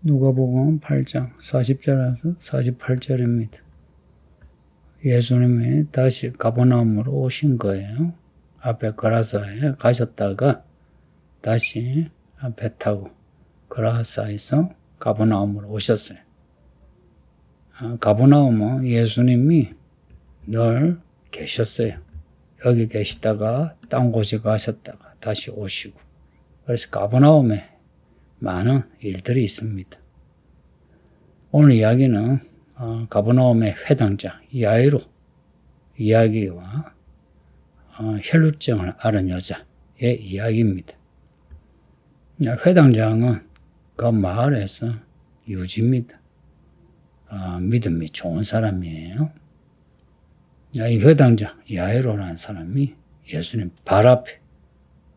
누가복음 8장 40절에서 48절입니다. 예수님이 다시 가버나움으로 오신 거예요. 앞에 그라사에 가셨다가 다시 배 타고 그라사에서 가버나움으로 오셨어요. 아, 가버나움은 예수님이 늘 계셨어요. 여기 계시다가 딴 곳에 가셨다가 다시 오시고 그래서 가버나움에 많은 일들이 있습니다. 오늘 이야기는 어, 가버나움의 회당장 야이로 이야기와 어, 혈루증을 앓은 여자의 이야기입니다. 회당장은 그 마을에서 유지입니다. 어, 믿음이 좋은 사람이에요. 이 회당장 야이로라는 사람이 예수님 발 앞에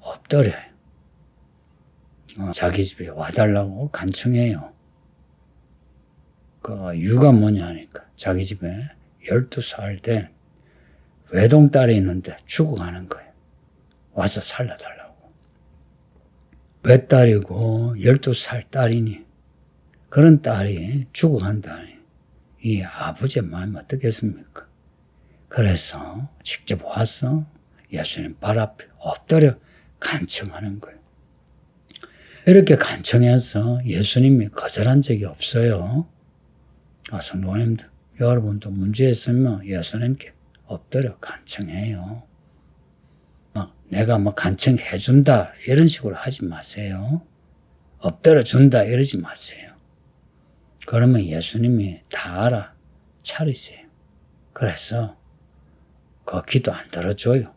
엎드려요. 어, 자기 집에 와달라고 간청해요. 그 이유가 뭐냐 하니까 자기 집에 12살 된 외동딸이 있는데 죽어가는 거예요. 와서 살려달라고. 외딸이고 12살 딸이니 그런 딸이 죽어간다니 이 아버지의 마음이 어떻겠습니까? 그래서 직접 와서 예수님 발 앞에 엎드려 간청하는 거예요. 이렇게 간청해서 예수님이 거절한 적이 없어요. 아, 성도님들, 여러분도 문제 있으면 예수님께 엎드려 간청해요. 막 내가 뭐 간청해 준다 이런 식으로 하지 마세요. 엎드려 준다 이러지 마세요. 그러면 예수님이 다 알아 차리세요. 그래서 그 기도 안 들어줘요.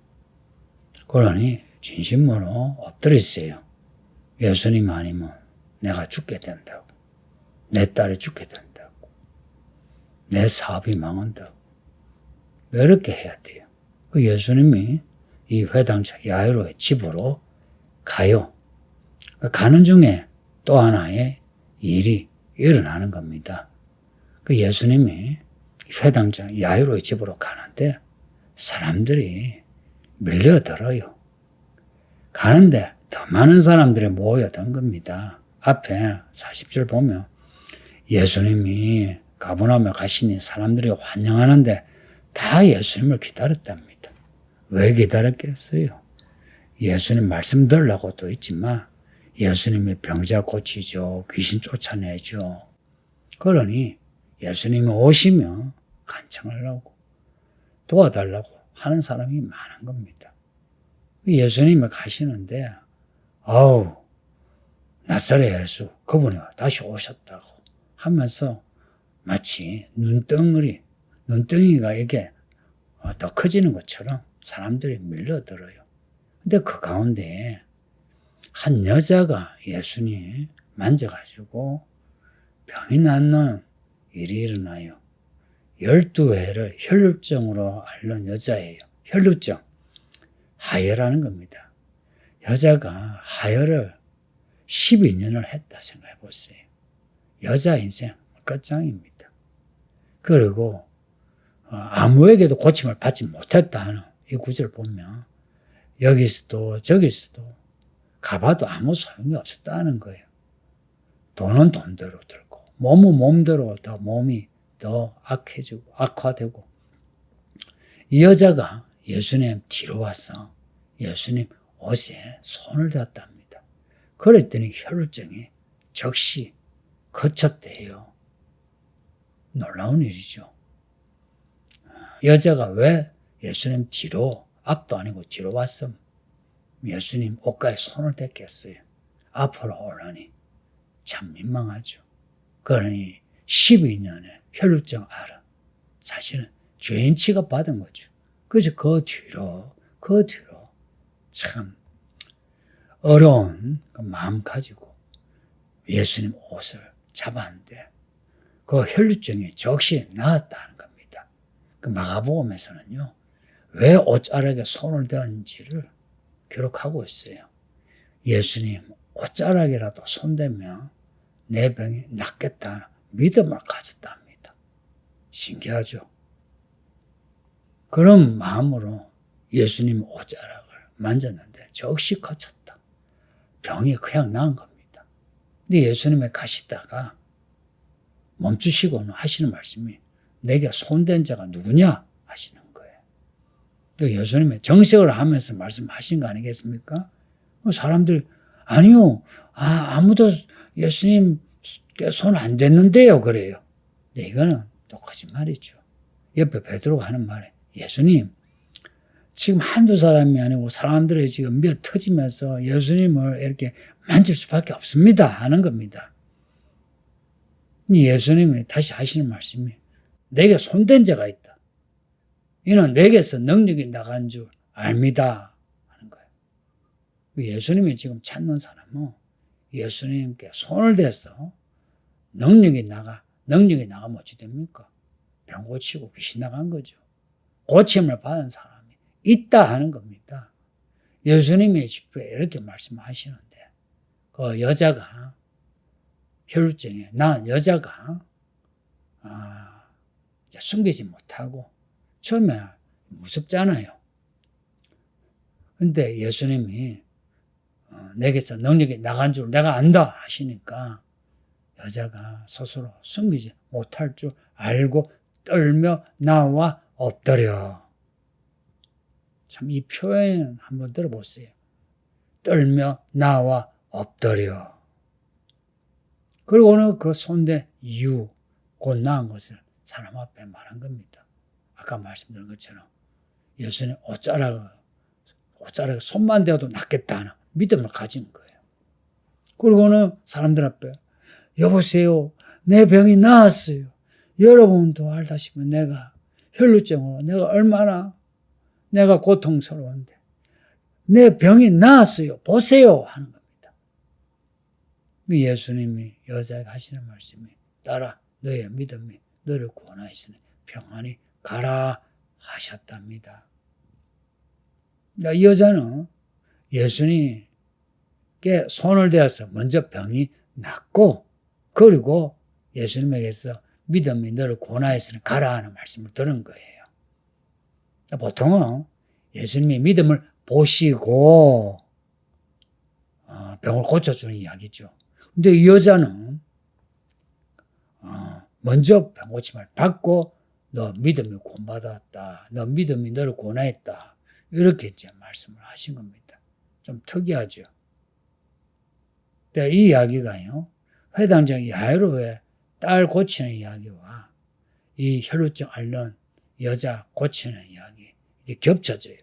그러니 진심으로 엎드리세요. 예수님 아니면 내가 죽게 된다고. 내 딸이 죽게 된다고. 내 사업이 망한다고. 왜 이렇게 해야 돼요? 그 예수님이 이 회당자 야이로의 집으로 가요. 가는 중에 또 하나의 일이 일어나는 겁니다. 그 예수님이 회당자 야이로의 집으로 가는데 사람들이 밀려들어요. 가는데 더 많은 사람들이 모여든 겁니다. 앞에 40절 보면 예수님이 가보나움에 가시니 사람들이 환영하는데 다 예수님을 기다렸답니다. 왜 기다렸겠어요? 예수님 말씀 들으려고도 있지만 예수님이 병자 고치죠. 귀신 쫓아내죠. 그러니 예수님이 오시면 간청하려고 도와달라고 하는 사람이 많은 겁니다. 예수님이 가시는데 아우, 나사렛 예수, 그분이 다시 오셨다고 하면서 마치 눈덩어리, 눈덩이가 이게 더 커지는 것처럼 사람들이 밀려들어요. 근데 그 가운데 한 여자가 예수님 만져가지고 병이 낫는 일이 일어나요. 12회를 혈루증으로 앓는 여자예요. 혈루증. 하혈하는 겁니다. 여자가 하혈을 12년을 했다 생각해 보세요. 여자 인생 끝장입니다. 그리고 어, 아무에게도 고침을 받지 못했다 하는 이 구절 보면 여기서도 저기서도 가봐도 아무 소용이 없었다는 거예요. 돈은 돈대로 들고 몸은 몸대로 더 몸이 더 악해지고 악화되고 이 여자가 예수님 뒤로 와서 예수님 옷에 손을 댔답니다. 그랬더니 혈루증이 즉시 거쳤대요. 놀라운 일이죠. 여자가 왜 예수님 뒤로 앞도 아니고 뒤로 왔음 예수님 옷가에 손을 댔겠어요. 앞으로 오라니 참 민망하죠. 그러니 12년의 혈루증 알아. 사실은 죄인 취급 받은 거죠. 그래서 그 뒤로 그 뒤로 참 어려운 그 마음 가지고 예수님 옷을 잡았는데 그 혈류증이 적시 나았다는 겁니다. 그 마가복음에서는요 왜 옷자락에 손을 대는지를 기록하고 있어요. 예수님 옷자락이라도 손대면 내 병이 낫겠다는 믿음을 가졌답니다. 신기하죠? 그런 마음으로 예수님 옷자락 만졌는데 적시 거쳤다. 병이 그냥 나은 겁니다. 근데 예수님이 가시다가 멈추시고는 하시는 말씀이 내게 손댄 자가 누구냐 하시는 거예요. 그 예수님의 정색을 하면서 말씀하신 거 아니겠습니까? 사람들 아니요, 아 아무도 예수님 손 안 댔는데요 그래요. 근데 이거는 똑같이 말이죠. 옆에 베드로가 하는 말에 예수님 지금 한두 사람이 아니고 사람들이 지금 몇 터지면서 예수님을 이렇게 만질 수밖에 없습니다 하는 겁니다. 예수님이 다시 하시는 말씀이 내게 손댄 자가 있다. 이는 내게서 능력이 나간 줄 압니다 하는 거예요. 예수님이 지금 찾는 사람은 예수님께 손을 대서 능력이 나가 능력이 나가면 어찌 됩니까? 병 고치고 귀신 나간 거죠. 고침을 받은 사람이 있다 하는 겁니다. 예수님이 직접 이렇게 말씀하시는데 그 여자가 혈루증에 난 여자가 아, 숨기지 못하고 처음에 무섭잖아요. 근데 예수님이 어, 내게서 능력이 나간 줄 내가 안다 하시니까 여자가 스스로 숨기지 못할 줄 알고 떨며 나와 엎드려. 참 이 표현 한번 들어보세요. 떨며 나와 엎드려. 그리고는 그 손대 이유, 곧 나은 것을 사람 앞에 말한 겁니다. 아까 말씀드린 것처럼 예수님 옷자락, 옷자락 손만 대어도 낫겠다는 믿음을 가진 거예요. 그리고는 사람들 앞에 여보세요. 내 병이 나았어요. 여러분도 알다시피 내가 혈루증으로 내가 얼마나 내가 고통스러운데 내 병이 나았어요. 보세요. 하는 겁니다. 예수님이 여자에게 하시는 말씀이 따라 너의 믿음이 너를 구원하시니 평안히 가라 하셨답니다. 이 여자는 예수님께 손을 대어서 먼저 병이 낫고 그리고 예수님에게서 믿음이 너를 고나했으니 가라 하는 말씀을 들은 거예요. 보통은 예수님의 믿음을 보시고 어, 병을 고쳐주는 이야기죠. 근데 이 여자는 어, 먼저 병 고침을 받고 너 믿음이 구원받았다. 너 믿음이 너를 고나했다. 이렇게 이제 말씀을 하신 겁니다. 좀 특이하죠. 이 이야기가요. 회당장 야이로의 딸 고치는 이야기와 이 혈루증 앓는 여자 고치는 이야기 겹쳐져요.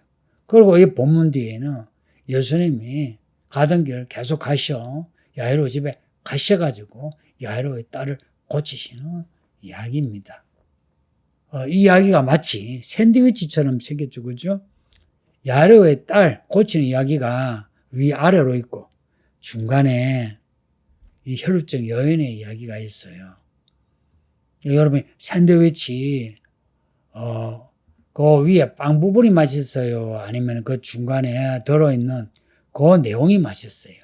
그리고 이 본문 뒤에는 예수님이 가던 길 계속 가셔 야이로 집에 가셔가지고 야이로의 딸을 고치시는 이야기입니다. 어, 이 이야기가 마치 샌드위치처럼 생겼죠, 그죠? 야이로의 딸 고치는 이야기가 위아래로 있고 중간에 이 혈루증 여인의 이야기가 있어요. 여러분 샌드위치 어, 그 위에 빵 부분이 맛있어요. 아니면 그 중간에 들어있는 그 내용이 맛있어요.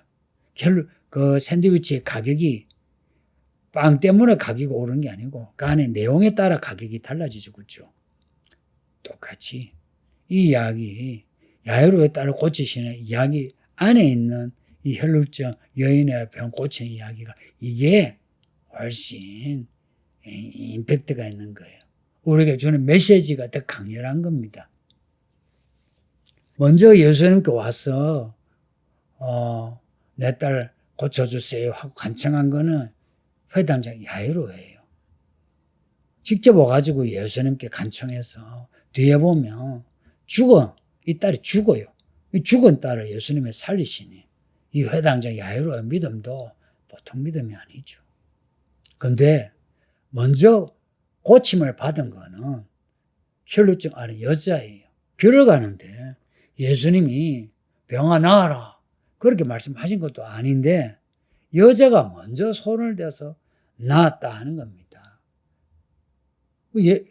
혈, 그 샌드위치의 가격이 빵 때문에 가격이 오르는 게 아니고 그 안에 내용에 따라 가격이 달라지죠. 그죠? 똑같이 이 이야기 야유로에 따라 고치시는 이야기 안에 있는 이 혈루증 여인의 병 고치는 이야기가 이게 훨씬 임팩트가 있는 거예요. 우리에게 주는 메시지가 더 강렬한 겁니다. 먼저 예수님께 와서 어, 내 딸 고쳐주세요 하고 간청한 거는 회당장 야이로예요. 직접 와가지고 예수님께 간청해서 뒤에 보면 죽어 이 딸이 죽어요. 이 죽은 딸을 예수님이 살리시니 이 회당장 야이로의 믿음도 보통 믿음이 아니죠. 근데 먼저 고침을 받은 거는 혈루증 앓은 여자예요. 교를 가는데 예수님이 병아 나아라 그렇게 말씀하신 것도 아닌데 여자가 먼저 손을 대서 나았다 하는 겁니다. 예,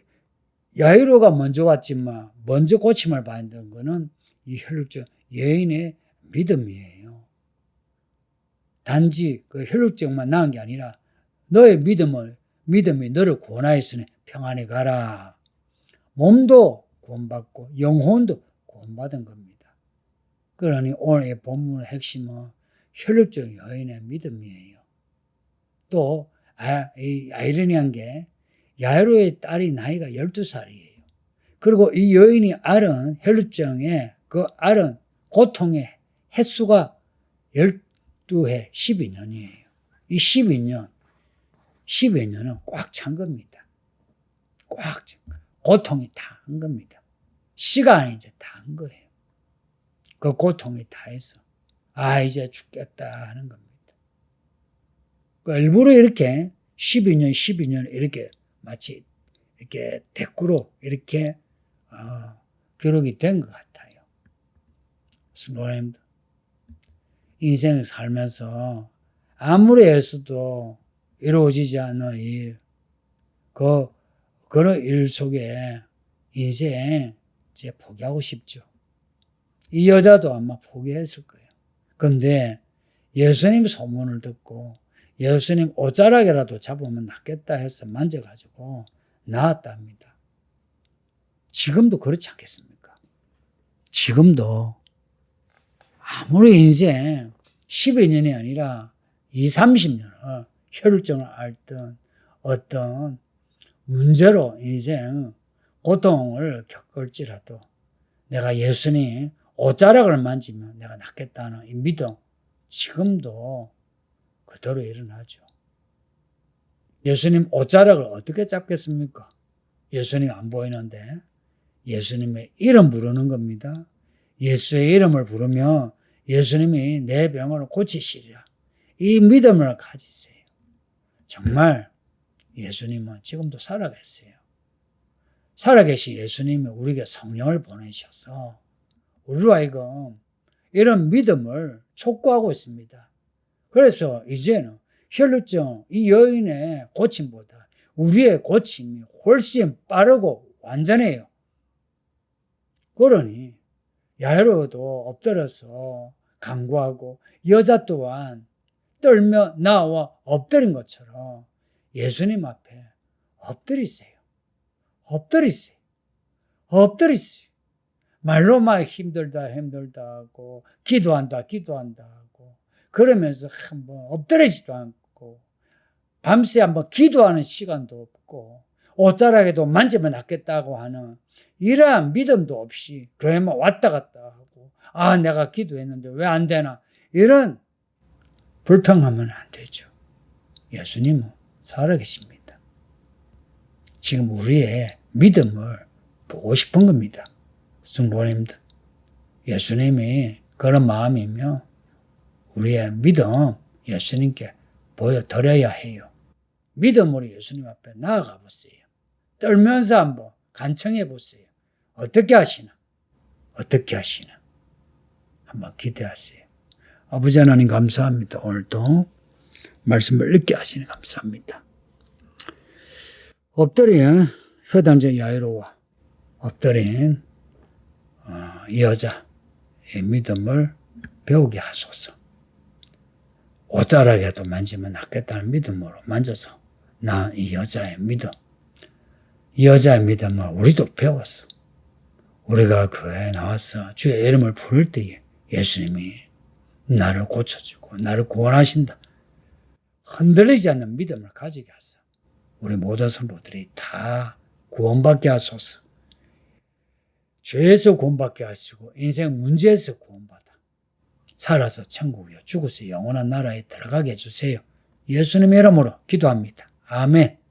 야이로가 먼저 왔지만 먼저 고침을 받은 거는 이 혈루증 여인의 믿음이에요. 단지 그 혈루증만 나은 게 아니라 너의 믿음을 믿음이 너를 구원하였으니 평안히 가라. 몸도 구원받고 영혼도 구원받은 겁니다. 그러니 오늘 의 본문의 핵심은 혈육적 여인의 믿음이에요. 또 아, 이 아이러니한 게 야이로의 딸이 나이가 12살이에요. 그리고 이 여인이 앓은 혈루증에 그 앓은 고통의 횟수가 12해 12년이에요. 이 12년, 12년은 꽉 찬 겁니다. 꽉 찬, 고통이 다 한 겁니다. 시간이 이제 다 한 거예요. 그 고통이 다 해서, 아, 이제 죽겠다 하는 겁니다. 그 일부러 이렇게 12년, 12년 이렇게 마치 이렇게 대꾸로 이렇게 어, 기록이 된 것 같아요. 스노님도 인생을 살면서 아무리 애써도 이루어지지 않는 일, 그, 그런 일 속에 인생 이제 포기하고 싶죠. 이 여자도 아마 포기했을 거예요. 근데 예수님 소문을 듣고 예수님 옷자락이라도 잡으면 낫겠다 해서 만져가지고 나았답니다. 지금도 그렇지 않겠습니까? 지금도 아무리 인생 12년이 아니라 2, 30년을 혈증을 앓던 어떤 문제로 인생 고통을 겪을지라도 내가 예수님 옷자락을 만지면 내가 낫겠다는 이 믿음 지금도 그대로 일어나죠. 예수님 옷자락을 어떻게 잡겠습니까? 예수님 안 보이는데 예수님의 이름 부르는 겁니다. 예수의 이름을 부르면 예수님이 내 병을 고치시리라. 이 믿음을 가지세요. 정말 예수님은 지금도 살아계세요. 살아계신 예수님이 우리에게 성령을 보내셔서 우리로 하여금 이런 믿음을 촉구하고 있습니다. 그래서 이제는 혈루증 이 여인의 고침보다 우리의 고침이 훨씬 빠르고 완전해요. 그러니 야외로도 엎드려서 강구하고 여자 또한 떨며 나와 엎드린 것처럼 예수님 앞에 엎드리세요. 엎드리세요. 엎드리세요. 말로만 힘들다 힘들다 하고 기도한다 기도한다 하고 그러면서 한번 엎드리지도 않고 밤새 한번 기도하는 시간도 없고 옷자락에도 만지면 낫겠다고 하는 이러한 믿음도 없이 교회만 왔다 갔다 하고 아 내가 기도했는데 왜 안 되나 이런 불평하면 안 되죠. 예수님은 살아계십니다. 지금 우리의 믿음을 보고 싶은 겁니다. 성도님들 예수님이 그런 마음이면 우리의 믿음 예수님께 보여드려야 해요. 믿음으로 예수님 앞에 나아가 보세요. 떨면서 한번 간청해 보세요. 어떻게 하시나? 어떻게 하시나? 한번 기대하세요. 아버지 하나님 감사합니다. 오늘도 말씀을 읽게 하시니 감사합니다. 엎드린 회당장 야이로와 엎드린 어, 이 여자의 믿음을 배우게 하소서. 옷자락에도 만지면 낫겠다는 믿음으로 만져서 나 이 여자의 믿음, 이 여자의 믿음을 우리도 배웠어. 우리가 교회에 나와서 주의 이름을 부를 때에 예수님이 나를 고쳐주고 나를 구원하신다. 흔들리지 않는 믿음을 가지게 하소. 우리 모든 성도들이 다 구원받게 하소서. 죄에서 구원받게 하시고 인생 문제에서 구원받아 살아서 천국이요 죽어서 영원한 나라에 들어가게 해주세요. 예수님의 이름으로 기도합니다. 아멘.